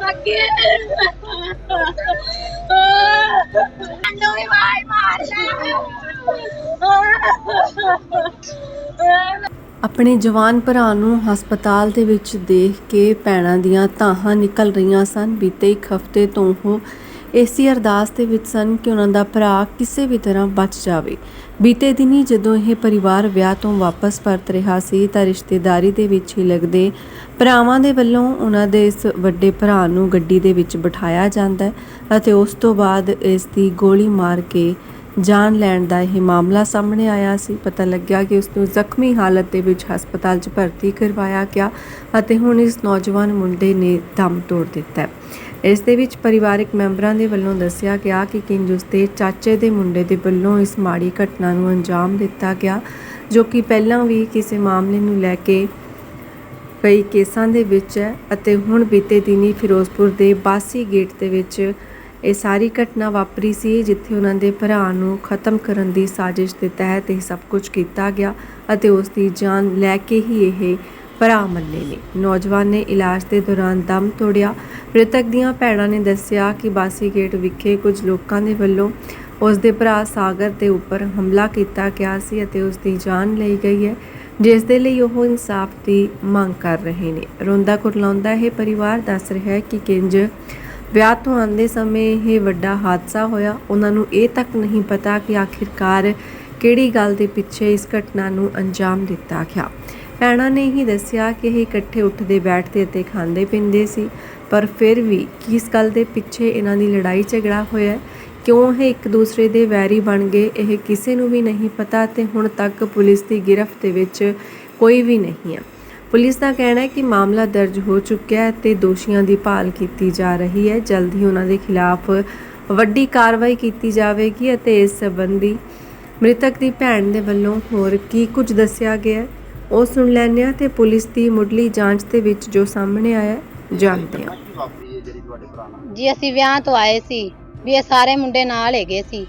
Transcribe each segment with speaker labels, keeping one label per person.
Speaker 1: ਲੱਗੇ Annu V Y ਮਾਰਨਾ
Speaker 2: ਆਪਣੇ ਜਵਾਨ ਭਰਾ ਨੂੰ ਹਸਪਤਾਲ ਦੇ ਵਿੱਚ ਦੇਖ ਕੇ ਭੈਣਾਂ ਦੀਆਂ ਧਾਹਾਂ ਨਿਕਲ ਰਹੀਆਂ ਸਨ। ਬੀਤੇ ਇੱਕ ਹਫ਼ਤੇ ਤੋਂ ਉਹ ਇਸੇ ਅਰਦਾਸ ਦੇ ਵਿੱਚ ਸਨ ਕਿ ਉਹਨਾਂ ਦਾ ਭਰਾ ਕਿਸੇ ਵੀ ਤਰ੍ਹਾਂ ਬਚ ਜਾਵੇ। ਬੀਤੇ ਦਿਨੀ ਜਦੋਂ ਇਹ ਪਰਿਵਾਰ ਵਿਆਹ ਤੋਂ ਵਾਪਸ ਪਰਤ ਰਿਹਾ ਸੀ, ਤਾਂ ਰਿਸ਼ਤੇਦਾਰੀ ਦੇ ਵਿੱਚ ਹੀ ਲੱਗਦੇ ਭਰਾਵਾਂ ਦੇ ਵੱਲੋਂ ਉਹਨਾਂ ਦੇ ਇਸ ਵੱਡੇ ਭਰਾ ਨੂੰ ਗੱਡੀ ਦੇ ਵਿੱਚ ਬਿਠਾਇਆ ਜਾਂਦਾ ਹੈ ਅਤੇ ਉਸ ਤੋਂ ਬਾਅਦ ਇਸ ਦੀ ਗੋਲੀ ਮਾਰ ਕੇ ਜਾਨ ਲੈਣ ਦਾ ਇਹ ਮਾਮਲਾ ਸਾਹਮਣੇ ਆਇਆ ਸੀ। ਪਤਾ ਲੱਗਿਆ ਕਿ ਉਸ ਨੂੰ ਜ਼ਖਮੀ ਹਾਲਤ ਦੇ ਵਿੱਚ ਹਸਪਤਾਲ 'ਚ ਭਰਤੀ ਕਰਵਾਇਆ ਗਿਆ ਅਤੇ ਹੁਣ ਇਸ ਨੌਜਵਾਨ ਮੁੰਡੇ ਨੇ ਦਮ ਤੋੜ ਦਿੱਤਾ ਹੈ। ਇਸ ਦੇ ਵਿੱਚ ਪਰਿਵਾਰਕ ਮੈਂਬਰਾਂ ਦੇ ਵੱਲੋਂ ਦੱਸਿਆ ਗਿਆ ਕਿ ਕਿੰਜ ਉਸਦੇ ਚਾਚੇ ਦੇ ਮੁੰਡੇ ਦੇ ਵੱਲੋਂ ਇਸ ਮਾੜੀ ਘਟਨਾ ਨੂੰ ਅੰਜਾਮ ਦਿੱਤਾ ਗਿਆ, ਜੋ ਕਿ ਪਹਿਲਾਂ ਵੀ ਕਿਸੇ ਮਾਮਲੇ ਨੂੰ ਲੈ ਕੇ ਕਈ ਕੇਸਾਂ ਦੇ ਵਿੱਚ ਹੈ ਅਤੇ ਹੁਣ ਬੀਤੇ ਦਿਨੀ ਫਿਰੋਜ਼ਪੁਰ ਦੇ ਬਾਸੀ ਗੇਟ ਦੇ ਵਿੱਚ ਇਹ ਸਾਰੀ ਘਟਨਾ ਵਾਪਰੀ ਸੀ ਜਿੱਥੇ ਉਹਨਾਂ ਦੇ ਭਰਾ ਨੂੰ ਖਤਮ ਕਰਨ ਦੀ ਸਾਜ਼ਿਸ਼ ਦੇ ਤਹਿਤ ਇਹ ਸਭ ਕੁਝ ਕੀਤਾ ਗਿਆ ਅਤੇ ਉਸ ਦੀ ਜਾਨ ਲੈ ਕੇ ਹੀ ਇਹ ਭਰਾ ਮੰਨੇ ਨੇ। ਨੌਜਵਾਨ ਨੇ ਇਲਾਜ ਦੇ ਦੌਰਾਨ ਦਮ ਤੋੜਿਆ। ਮ੍ਰਿਤਕ ਦੀਆਂ ਭੈਣਾਂ ਨੇ ਦੱਸਿਆ ਕਿ ਬਾਸੀ ਗੇਟ ਵਿਖੇ ਕੁਝ ਲੋਕਾਂ ਦੇ ਵੱਲੋਂ ਉਸ ਦੇ ਭਰਾ ਸਾਗਰ ਦੇ ਉੱਪਰ ਹਮਲਾ ਕੀਤਾ ਗਿਆ ਸੀ ਅਤੇ ਉਸ ਦੀ ਜਾਨ ਲਈ ਗਈ ਹੈ, ਜਿਸ ਦੇ ਲਈ ਉਹ ਇਨਸਾਫ ਦੀ ਮੰਗ ਕਰ ਰਹੇ ਨੇ। ਰੋਂਦਾ ਕੁਰਲਾਉਂਦਾ ਇਹ ਪਰਿਵਾਰ ਦੱਸ ਰਿਹਾ ਹੈ ਕਿ ਕਿੰਜ ਵਿਆਹ ਤੋਂ ਆਉਂਦੇ ਸਮੇਂ ਇਹ ਵੱਡਾ ਹਾਦਸਾ ਹੋਇਆ। ਉਹਨਾਂ ਨੂੰ ਇਹ ਤੱਕ ਨਹੀਂ ਪਤਾ ਕਿ ਆਖਿਰਕਾਰ ਕਿਹੜੀ ਗੱਲ ਦੇ ਪਿੱਛੇ ਇਸ ਘਟਨਾ ਨੂੰ ਅੰਜਾਮ ਦਿੱਤਾ ਗਿਆ। ਭੈਣਾਂ ਨੇ ਹੀ ਦੱਸਿਆ ਕਿ ਇਹ ਇਕੱਠੇ ਉੱਠਦੇ ਬੈਠਦੇ ਅਤੇ ਖਾਂਦੇ ਪੀਂਦੇ ਸੀ। ਪਰ ਫਿਰ ਵੀ ਕਿਸ ਗੱਲ ਦੇ ਪਿੱਛੇ ਇਹਨਾਂ ਦੀ ਲੜਾਈ ਝਗੜਾ ਹੋਇਆ? ਕਿਉਂ ਇਹ ਇੱਕ ਦੂਸਰੇ ਦੇ ਵੈਰੀ ਬਣ ਗਏ? ਇਹ ਕਿਸੇ ਨੂੰ ਵੀ ਨਹੀਂ ਪਤਾ ਤੇ ਹੁਣ ਤੱਕ ਪੁਲਿਸ ਦੀ ਗ੍ਰਿਫ਼ਤ ਦੇ ਵਿੱਚ ਕੋਈ ਵੀ ਨਹੀਂ ਹੈ। ਪੁਲਿਸ ਦਾ ਕਹਿਣਾ ਹੈ ਕਿ ਮਾਮਲਾ ਦਰਜ ਹੋ ਚੁੱਕਿਆ ਹੈ ਤੇ ਦੋਸ਼ੀਆਂ ਦੀ ਭਾਲ ਕੀਤੀ ਜਾ ਰਹੀ ਹੈ। ਜਲਦ ਹੀ ਉਹਨਾਂ ਦੇ ਖਿਲਾਫ ਵੱਡੀ ਕਾਰਵਾਈ ਕੀਤੀ ਜਾਵੇਗੀ ਅਤੇ ਇਸ ਸੰਬੰਧੀ ਮ੍ਰਿਤਕ ਦੀ ਭੈਣ ਦੇ ਵੱਲੋਂ ਹੋਰ ਕੀ ਕੁਝ ਦੱਸਿਆ ਗਿਆ ਉਹ ਸੁਣ ਲੈਂਦੇ ਹਾਂ ਤੇ ਪੁਲਿਸ ਦੀ ਮੁੱਢਲੀ ਜਾਂਚ ਦੇ ਵਿੱਚ ਜੋ ਸਾਹਮਣੇ ਆਇਆ ਜਾਣਦੇ ਹਾਂ।
Speaker 3: ਜੀ, ਅਸੀਂ ਵਿਆਹ ਤੋਂ ਆਏ ਸੀ। ਵੀ ਇਹ ਸਾਰੇ ਮੁੰਡੇ ਨਾਲ ਹੈਗੇ ਸੀ।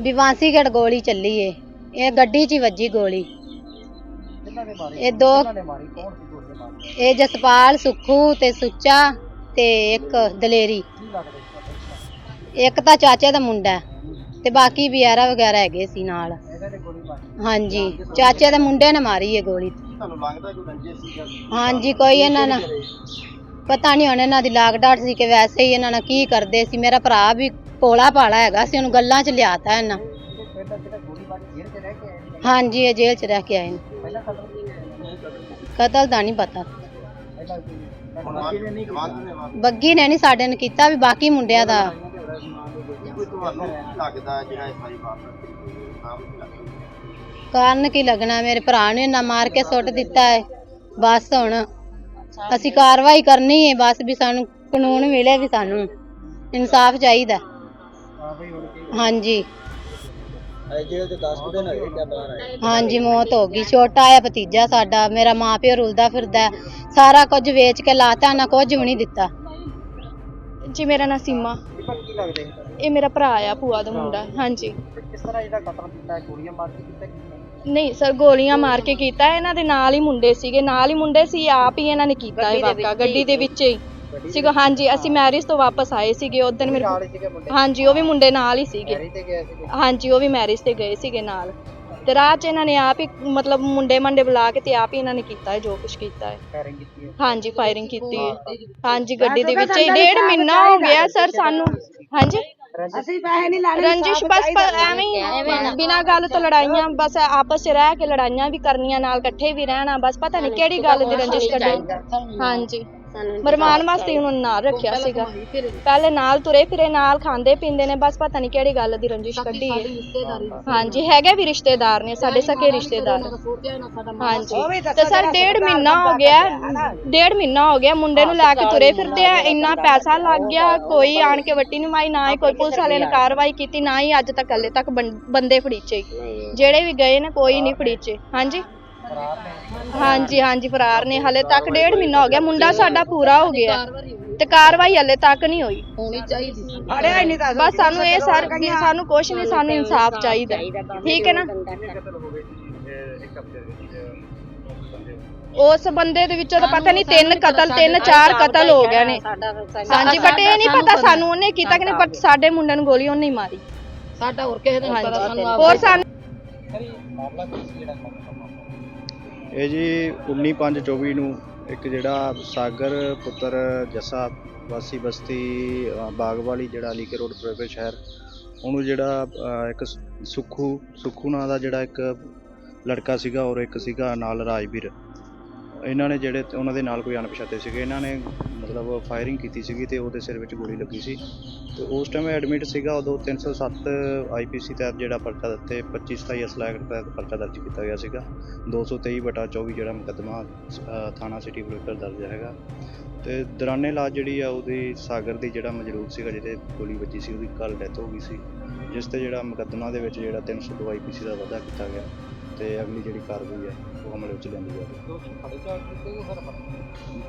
Speaker 3: ਵੀ ਵਾਂਸੀਗੜ ਗੋਲੀ ਚੱਲੀ ਏ। ਇਹ ਗੱਡੀ 'ਚ ਹੀ ਵੱਜੀ ਗੋਲੀ। ਇਹ ਦੋ ਇਹ ਜਸਪਾਲ ਸੁਖੂ ਤੇ ਸੁੱਚਾ ਤੇ ਇੱਕ ਦਲੇਰੀ। ਇੱਕ ਤਾਂ ਚਾਚੇ ਦਾ ਮੁੰਡਾ ਤੇ ਬਾਕੀ ਵਿਆਰਾ ਵਗੈਰਾ ਹੈਗੇ ਸੀ ਨਾਲ। ਹਾਂਜੀ ਚਾਚੇ ਦੇ ਮੁੰਡੇ ਨੇ ਮਾਰੀ ਏ ਗੋਲੀ। ਹਾਂਜੀ ਕੋਈ ਇਹਨਾਂ ਨਾਲ ਪਤਾ ਨਹੀਂ ਹੁਣ ਇਹਨਾਂ ਦੀ ਲਾਗ ਡਾਟ ਸੀ ਕਿ ਵੈਸੇ ਹੀ ਇਹਨਾਂ ਨਾਲ ਕੀ ਕਰਦੇ ਸੀ। ਮੇਰਾ ਭਰਾ ਵੀ ਭੋਲਾ ਭਾਲਾ ਹੈਗਾ ਸੀ ਉਹਨੂੰ ਗੱਲਾਂ 'ਚ ਲਿਆਤਾ ਇਹਨਾਂ। ਹਾਂਜੀ ਇਹ ਜੇਲ੍ਹ 'ਚ ਰਹਿ ਕੇ ਆਏ ਨੇ। ਕਤਲ ਦਾ ਨਹੀਂ ਪਤਾ। ਬੱਗੀ ਨੇ ਨਹੀਂ ਸਾਡੇ ਨੇ ਕੀਤਾ ਵੀ ਬਾਕੀ ਮੁੰਡਿਆਂ ਦਾ। ਕਾਰਨ ਕੀ ਲੱਗਣਾ? ਮੇਰੇ ਭਰਾ ਨੇ ਨਾ ਮਾਰ ਕੇ ਸੁੱਟ ਦਿੱਤਾ ਹੈ ਬਸ ਹੁਣ ਅਸੀਂ ਕਾਰਵਾਈ ਕਰਨੀ ਹੈ ਬਸ ਵੀ ਸਾਨੂੰ ਕਾਨੂੰਨ ਮਿਲੇ ਵੀ ਸਾਨੂੰ। ਇਨਸਾਫ ਚਾਹੀਦਾ। ਹਾਂਜੀ।
Speaker 4: ਜੇਲ੍ਹ 'ਚ 10 ਦਿਨ ਹੋਏ ਕਿਆ ਬਣਾ ਰਹੇ
Speaker 3: ਹਾਂਜੀ ਮੌਤ ਹੋ ਗਈ। ਛੋਟਾ ਆ ਭਤੀਜਾ ਸਾਡਾ ਮੇਰਾ ਮਾਂ ਪਿਓ ਰੁਲਦਾ ਫਿਰਦਾ ਹੈ। ਸਾਰਾ ਕੁਝ ਵੇਚ ਕੇ ਲਾਤਾ ਨਾ ਕੁਝ ਵੀ ਨਹੀਂ ਦਿੱਤਾ।
Speaker 5: ਜੀ ਮੇਰਾ ਨਾਂ ਸੀਮਾ।
Speaker 4: ਕੀ ਲੱਗਦੇ
Speaker 5: ਇਹ ਮੇਰਾ ਭਰਾ ਆ ਭੂਆ ਦਾ ਮੁੰਡਾ। ਹਾਂਜੀ।
Speaker 4: ਕਿਸ ਤਰ੍ਹਾਂ ਇਹਦਾ ਕਤਲ ਕੀਤਾ ਹੈ ਗੋਲੀਆਂ ਮਾਰ ਕੇ ਕੀਤਾ ਕਿ
Speaker 5: ਨਹੀਂ? ਸਰ ਗੋਲੀਆਂ ਮਾਰ ਕੇ ਕੀਤਾ। ਇਹਨਾਂ ਦੇ ਨਾਲ ਹੀ ਮੁੰਡੇ ਸੀਗੇ। ਨਾਲ ਹੀ ਮੁੰਡੇ ਸੀ ਆਪ ਹੀ ਇਹਨਾਂ ਨੇ ਕੀਤਾ ਇਹ ਵਾਕਾ ਗੱਡੀ ਦੇ ਵਿੱਚ ਹੀ। ਸੀਗਾ ਹਾਂਜੀ ਅਸੀਂ ਮੈਰਿਜ ਤੋਂ ਵਾਪਸ ਆਏ ਸੀਗੇ ਉਦੋਂ ਮੇਰੇ
Speaker 4: ਨਾਲ ਹੀ ਸੀਗੇ ਮੁੰਡੇ?
Speaker 5: ਹਾਂਜੀ ਉਹ ਵੀ ਮੁੰਡੇ ਨਾਲ ਹੀ ਸੀਗੇ।
Speaker 4: ਗੈਰੀ ਤੇ
Speaker 5: ਹਾਂਜੀ ਉਹ ਵੀ ਮੈਰਿਜ ਤੇ ਗਏ ਸੀਗੇ ਨਾਲ। ਤੇ ਰਾਹ 'ਚ ਇਹਨਾਂ ਨੇ ਆਪ ਹੀ ਮਤਲਬ ਮੁੰਡੇ ਮੰਡੇ ਬੁਲਾ ਕੇ ਤੇ ਆਪ ਹੀ ਇਹਨਾਂ ਨੇ ਕੀਤਾ ਹੈ ਜੋ ਕੁਝ ਕੀਤਾ ਹੈ।
Speaker 4: ਫਾਇਰਿੰਗ ਕੀਤੀ ਹੈ।
Speaker 5: ਹਾਂਜੀ ਫਾਇਰਿੰਗ ਕੀਤੀ ਹੈ। ਹਾਂਜੀ ਗੱਡੀ ਦੇ ਵਿੱਚ। ਹੀ ਡੇਢ ਮਹੀਨਾ ਹੋ ਗਿਆ ਸਰ ਸਾਨੂੰ। ਹਾਂਜੀ?
Speaker 1: ਅਸੀਂ ਪੈਸੇ ਨਹੀਂ ਲੈਣੇ
Speaker 5: ਰੰਜਿਸ਼ ਬਸ ਪ- ਐਵੇਂ ਹੀ ਬਿਨਾਂ ਗੱਲ ਤੋਂ ਲੜਾਈਆਂ ਬਸ ਆਪਸ 'ਚ ਰਹਿ ਕੇ ਲੜਾਈਆਂ ਵੀ ਕਰਨੀਆਂ ਨਾਲ ਇਕੱਠੇ ਵੀ ਰਹਿਣਾ ਬਸ ਪਤਾ ਨਹੀਂ ਕਿਹੜੀ ਗੱਲ ਦੀ ਰੰਜਿਸ਼ ਕੱਢੀ। ਹਾਂਜੀ। ਮਰਮਾਨ ਵਾਸਤੇ ਉਹਨਾਂ ਨਾਲ ਰੱਖਿਆ ਸੀਗਾ। ਪਹਿਲੇ ਨਾਲ ਤੁਰੇ ਫਿਰੇ ਨਾਲ ਖਾਂਦੇ ਪੀਂਦੇ ਨੇ ਬਸ ਪਤਾ ਨਹੀਂ ਕਿਹੜੀ ਗੱਲ ਦੀ ਰੰਜਿਸ਼ ਕੱਢੀ ਹੈ। ਹਾਂਜੀ ਹੈਗੇ ਵੀ ਰਿਸ਼ਤੇਦਾਰ ਨੇ ਸਾਡੇ ਸਕੇ ਰਿਸ਼ਤੇਦਾਰ। ਹਾਂਜੀ। ਤੇ ਸਰ ਡੇਢ ਮਹੀਨਾ ਹੋ ਗਿਆ ਡੇਢ ਮਹੀਨਾ ਹੋ ਗਿਆ ਮੁੰਡੇ ਨੂੰ ਲੈ ਕੇ ਤੁਰੇ ਫਿਰਦੇ ਆ ਇੰਨਾ ਪੈਸਾ ਲੱਗ ਗਿਆ ਕੋਈ ਆਣ ਕੇ ਵੱਟੀ ਨਹੀਂ ਮਾਈ ਨਾ ਹੀ ਕੋਈ ਪੁਲਿਸ ਵਾਲੇ ਨੇ ਕਾਰਵਾਈ ਕੀਤੀ ਨਾ ਹੀ ਅੱਜ ਤੱਕ ਹਲੇ ਤੱਕ ਬੰਦੇ ਫੜੀਚੇ। ਜਿਹੜੇ ਵੀ ਗਏ ਨੇ ਕੋਈ ਨਹੀਂ ਫੜੀਚੇ। ਹਾਂਜੀ? ਹਾਂਜੀ ਹਾਂਜੀ ਫਰਾਰ ਨੇ। ਹਲੇ ਤੱਕ ਡੇਢ ਮਹੀਨਾ ਹੋ ਗਿਆ। ਮੁੰਡਾ ਸਾਡਾ ਪੂਰਾ ਹੋ ਗਿਆ। ਤੇ ਕਾਰਵਾਈ ਹਲੇ ਤੱਕ ਨਹੀਂ ਹੋਈ।
Speaker 1: ਹੋਣੀ ਚਾਹੀਦੀ।
Speaker 4: ਅੜਿਆ ਹੀ ਨਹੀਂ ਤਾਂ
Speaker 5: ਬਸ ਸਾਨੂੰ ਇਹ ਸਰ ਸਾਨੂੰ ਕੁਛ ਨਹੀਂ ਸਾਨੂੰ ਇਨਸਾਫ ਚਾਹੀਦਾ। ਠੀਕ ਹੈ ਨਾ? ਉਸ ਬੰਦੇ ਦੇ ਵਿੱਚੋਂ ਤਾਂ ਪਤਾ ਨਹੀਂ ਤਿੰਨ ਕਤਲ ਤਿੰਨ ਚਾਰ ਕਤਲ ਹੋ ਗਏ ਨੇ। ਹਾਂਜੀ ਬਟ ਇਹ ਨਹੀਂ ਪਤਾ ਸਾਨੂੰ ਉਹਨੇ ਕੀਤਾ ਕਿ ਨਹੀਂ ਪਰ ਸਾਡੇ ਮੁੰਡੇ ਨੂੰ ਗੋਲੀ ਉਹਨੇ ਹੀ ਮਾਰੀ।
Speaker 1: ਸਾਡਾ ਹੋਰ ਕਿਸੇ ਦਾ ਨਹੀਂ ਪਤਾ ਸਾਨੂੰ
Speaker 5: ਹੋਰ ਸਾਨੂੰ
Speaker 6: ਇਹ ਜੀ 19/5/24 ਨੂੰ ਇੱਕ ਜਿਹੜਾ ਸਾਗਰ ਪੁੱਤਰ ਜੱਸਾ ਵਾਸੀ ਬਸਤੀ ਅ, ਬਾਗ ਵਾਲੀ ਜਿਹੜਾ ਅਲੀਕੇ ਰੋਡ ਫਿਰੋਜ਼ਪੁਰ ਸ਼ਹਿਰ ਉਹਨੂੰ ਜਿਹੜਾ ਇੱਕ ਸ- ਸੁੱਖੂ ਸੁੱਖੂ ਨਾਂ ਦਾ ਜਿਹੜਾ ਇੱਕ ਲੜਕਾ ਸੀਗਾ ਔਰ ਇੱਕ ਸੀਗਾ ਨਾਲ ਰਾਜਵੀਰ। ਇਹਨਾਂ ਨੇ ਜਿਹੜੇ ਉਹਨਾਂ ਦੇ ਨਾਲ ਕੋਈ ਅਣਪਛਾਤੇ ਸੀਗੇ। ਇਹਨਾਂ ਨੇ ਮਤਲਬ ਫਾਇਰਿੰਗ ਕੀਤੀ ਸੀਗੀ ਤੇ ਉਹਦੇ ਸਿਰ ਵਿੱਚ ਗੋਲੀ ਲੱਗੀ ਸੀ। ਤੇ ਉਸ ਟਾਈਮ ਐਡਮਿਟ ਸੀਗਾ, ਉਦੋਂ 307 ਆਈਪੀਸੀ ਤਹਿਤ ਜਿਹੜਾ ਪਰਚਾ ਦਿੱਤੇ 25 27 ਅਸਲਾ ਐਕਟ ਤਹਿਤ ਪਰਚਾ ਦਰਜ ਕੀਤਾ ਗਿਆ ਸੀਗਾ। 223 ਬਟਾ 24 ਜਿਹੜਾ ਮੁਕੱਦਮਾ ਥਾਣਾ ਸਿਟੀ ਫਿਰੋਜ਼ਪੁਰ ਦਰਜ ਹੈਗਾ। ਤੇ ਦੌਰਾਨੇ ਇਲਾਜ ਜਿਹੜੀ ਆ, ਉਹਦੀ ਸਾਗਰ ਦੀ ਜਿਹੜਾ ਮਜਰੂਦ ਸੀਗਾ, ਜਿਹਦੇ ਗੋਲੀ ਵੱਜੀ ਸੀ, ਉਹਦੀ ਕੱਲ ਡੈਥ ਹੋ ਗਈ ਸੀ। ਜਿਸ ਤੇ ਜਿਹੜਾ ਮੁਕੱਦਮਾ ਦੇ ਵਿੱਚ ਜਿਹੜਾ 302 ਆਈਪੀਸੀ ਦਾ ਵਾਧਾ ਕੀਤਾ ਗਿਆ। ਤੇ ਅਗਲੀ ਜਿਹੜੀ ਕਾਰਵਾਈ ਹੈ ਉਹ ਅਮਲ ਵਿੱਚ ਲਿਆਂਦੀ ਜਾਵੇ।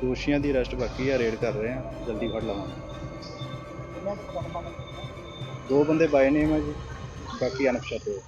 Speaker 6: ਦੋਸ਼ੀਆਂ ਦੀ ਅਰੈਸਟ ਬਾਕੀ ਆ ਰੇਡ ਕਰ ਰਹੇ ਆ ਜਲਦੀ ਫੜ ਲਵਾਂਗੇ। ਦੋ ਬੰਦੇ ਬਾਏ ਨੇਮ ਆ ਜੀ ਬਾਕੀ ਅਣਪਛਾਤੇ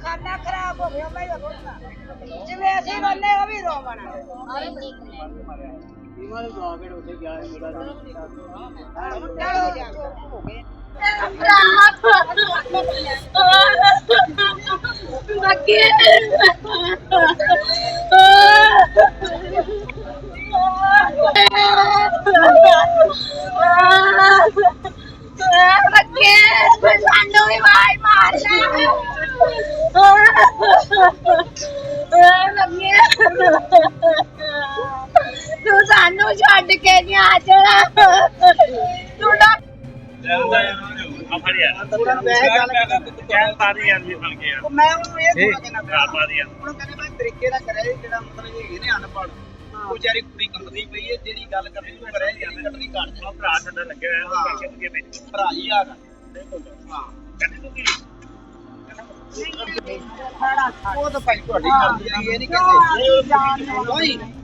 Speaker 1: ਖਾਣਾ ਖਰਾਬ ਹੋ ਗਿਆ ਮੈਂ ਰੋਣਾ ਜਿਵੇਂ ਅਸੀਂ ਬੰਨੇ ਉਹ ਵੀ ਰੋਵਣਾ ਸਾਨੂੰ ਵੀ ਵਾਈ ਮਾਰਨਾ ਤੂੰ ਸਾਨੂੰ ਛੱਡ ਕੇ ਨਹੀਂ ਆ ਜਾਣਾ। ਤੂੰ ਨਾ
Speaker 4: ਮੈਂ ਉਹਨੂੰ ਇਹ ਥੋੜਾ ਕਹਿਣਾ ਉਹਨੂੰ ਕਹਿੰਦੇ ਮੈਂ ਤਰੀਕੇ ਨਾਲ ਕਰਿਆ ਜੀ ਜਿਹੜਾ ਮਤਲਬ ਇਹ ਇਹਨੇ ਅਨਪੜ੍ਹ। ਉਹ ਵਿਚਾਰੀ ਕੁੜੀ ਕੰਬਦੀ ਪਈ ਹੈ ਜਿਹੜੀ ਗੱਲ ਕਰਨੀ ਉਹ ਕਰਿਆ ਜਾਂਦੀ ਕੱਟਣੀ ਘੱਟ ਜਾ ਭਰਾ ਸਾਡਾ ਲੱਗਿਆ ਹੋਇਆ ਉਹ ਕਰਕੇ ਵਿੱਚ ਭਰਾ ਹੀ ਆ। ਗਾ। ਹਾਂ। ਕਹਿੰਦੇ ਤੂੰ ਕੀ? ਉਹ ਤਾਂ ਭਾਈ ਤੁਹਾਡੀ ਕਰਦੀ ਆ ਇਹ ਨਹੀਂ ਕਹਿੰਦੇ।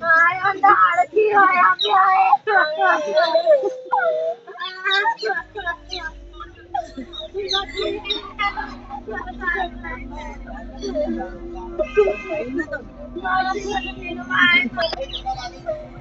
Speaker 4: 哎呀，
Speaker 1: 大的地方呀，妈呀！